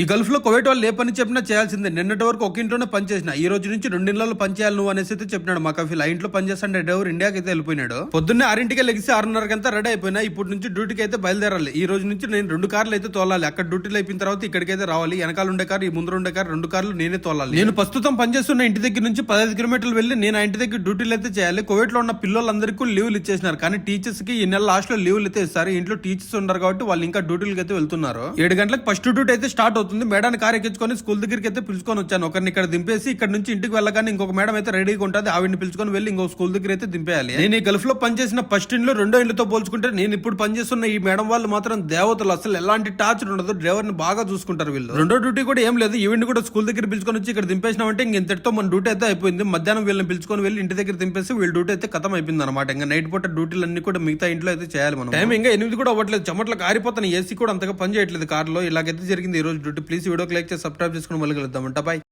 ఈ గల్ఫ్లో కువైట్ వాళ్ళు ఏ పని చెప్పినా చేయాల్సిందే. నిన్నటి వరకు ఒక ఇంట్లోనే పనిచేసిన ఈ రోజు నుంచి రెండిళ్ళలో పనిచేయాలి నువ్వు అనేసి అయితే చెప్పినాడు మా కఫీల్ ఆ ఇంట్లో పనిచేస్తాడు డ్రైవర్ ఇండియాకి అయితే వెళ్ళిపోయినాడు? పొద్దున్నే ఆరింటికి లెగిసి ఆరున్నరకంతా రెడీ అయిపోయినా. ఇప్పటి నుంచి డ్యూటీకి అయితే బయలుదేరాలి. ఈ రోజు నుంచి నేను రెండు కార్లు అయితే తోలాలి. అక్కడ డ్యూటీలు అయిపోయిన తర్వాత ఇక్కడికైతే రావాలి. వెనకాల ఉండే కారు ఈ ముందు ఉండే కారు రెండు కార్లు నేనే తోలాలి. నేను ప్రస్తుతం పనిచేస్తున్న ఇంటి దగ్గర నుంచి పదహైదు కిలోమీటర్లు వెళ్ళి నేను ఆ ఇంటి దగ్గర డ్యూటీలు అయితే చేయాలి. కోవిడ్లో ఉన్న పిల్లలందరికీ లీవ్లు ఇచ్చేసినారు. కానీ టీచర్స్కి ఈ నెల లాస్ట్లో లీవ్లు అయితే ఇస్తారు. ఇంట్లో టీచర్స్ ఉన్నారు కాబట్టి వాళ్ళు ఇంకా డ్యూటీలకి అయితే వెళ్తున్నారు. ఏడు గంటలకు ఫస్ట్ డ్యూటీ అయితే స్టార్ట్ అవుతుంది. మేడాన్ని కార్ ఎక్కించుకొని స్కూల్ దగ్గరికి అయితే పిలుచుకొని వచ్చాను. ఒకరిని ఇక్కడ దింపేసి ఇక్కడ నుంచి ఇంటికి వెళ్ళగానే ఇంకొక మేడం అయితే రెడీగా ఉంటుంది. ఆవిడని పిలుచుకొని వెళ్ళి ఇంకో స్కూల్ దగ్గర అయితే దింపేయాలి. నేను ఈ గల్ఫ్లో పనిచేసిన ఫస్ట్ ఇండ్లు రెండో ఇండ్లతో పోల్చుకుంటే నేను ఇప్పుడు పనిచేస్తున్న ఈ మేడం వాళ్ళు మాత్రం దేవతలు. అసలు ఎలాంటి టార్చర్ ఉండదు. డ్రైవర్ని బాగా చూసుకుంటారు వీళ్ళు. రెండో డ్యూటీ కూడా ఏం లేదు. ఈవెంట్ కూడా స్కూల్ దగ్గర పిలుచుకొని వచ్చి ఇక్కడ దింపేసినామంటే ఇంక ఇంతటితో మన డ్యూటీ అయితే అయిపోయింది. మధ్యాహ్నం వీళ్ళని పిలుచుకొని వెళ్ళి ఇంటి దగ్గర దింపేసి వీళ్ళ డ్యూటీ అయితే కథం అయిపోయింది అనమాట ఇంకా నైట్ పూట డ్యూటీలు అన్ని కూడా మిగతా ఇంట్లో అయితే చేయాలి మనం. టైం ఇంకా ఎనిమిది కూడా అవ్వట్లేదు. చెమట్లకు ఆరిపోతున్న ఏసీ కూడా అంతగా పని చేయట్లేదు కార్లో. ఇలాగైతే జరిగింది ఈ రోజు డ్యూటీ ప్లీజ్ వీడియోకి లైక్ చేసి సబ్స్క్రైబ్ చేసుకుని మళ్ళీ కలుద్దామంట బాయ్